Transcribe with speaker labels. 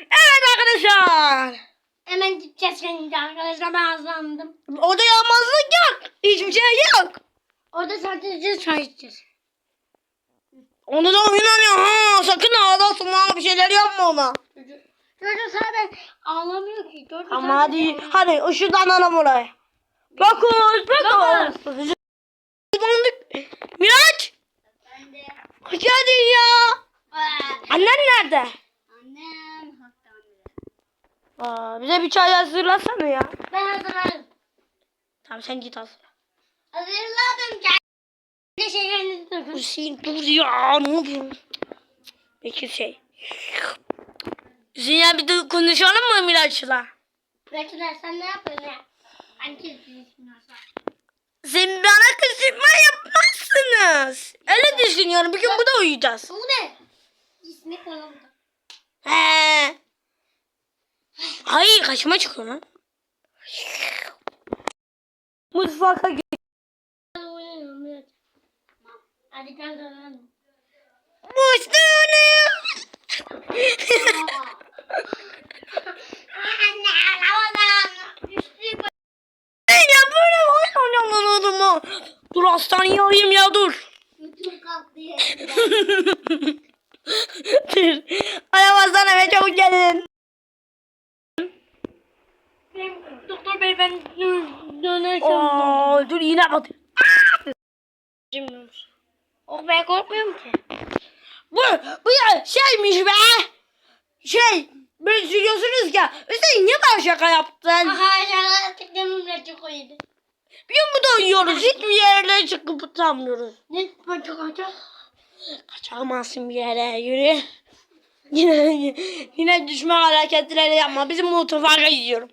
Speaker 1: Evet arkadaşlar.
Speaker 2: Hemen gideceğiz şimdi arkadaşlar ben hazırlandım.
Speaker 1: Orada yalmazlık yok. Hiçbir şey yok.
Speaker 2: Orada sadece çay içeceğiz.
Speaker 1: Onu da oynanıyor ha. Sakın ağlasın ha. Bir şeyler yapma ona.
Speaker 2: Çocuk zaten ağlamıyor ki. Çocuk
Speaker 1: Ama hadi ağlamıyor. hadi ışıdan alalım oraya. Bakıyoruz bakıyoruz. Miraç. Hoş geldin ya. Nerede?
Speaker 2: Annem hastanede.
Speaker 1: Aa, bize bir çay hazırlasana ya.
Speaker 2: Ben hazırladım.
Speaker 1: Tamam sen git hazır.
Speaker 2: Hazırladım. Ne şeylerinizi dökün.
Speaker 1: Hüseyin dur ya ne yapıyorsun? Peki şey. Hüseyin ya bir de konuşalım mı Miraç'la?
Speaker 2: Bekler sen ne yapıyorsun ya? Kesin
Speaker 1: Sen bana kışkırtma yapmazsınız. Öyle düşünüyorum. Bir gün burada uyuyacağız.
Speaker 2: Bu ne? İsmi konumda.
Speaker 1: He. Hayır kaçma çıkıyor lan. Mutfaka git.
Speaker 2: Üstü
Speaker 1: ya böyle oyun oynamadım mu? Dur hastaneyi arayayım ya dur. dur.
Speaker 2: Doktor bey ben dönerken
Speaker 1: Oo, dur yine batır.
Speaker 2: Oh ben korkmuyorum ki.
Speaker 1: Bu, bu ya şeymiş be. Şey, böyle söylüyorsunuz ya. Hüseyin niye bana şaka yaptın?
Speaker 2: Aha şaka tıklamımla çok iyiydi.
Speaker 1: Bir burada uyuyoruz. Hiçbir yerlere çıkıp utanmıyoruz.
Speaker 2: Ne? Ben çok.
Speaker 1: Kaçamazsın bir yere. Yürü. Yine, yine düşme hareketleri yapma. Bizim mutfağa gidiyorum.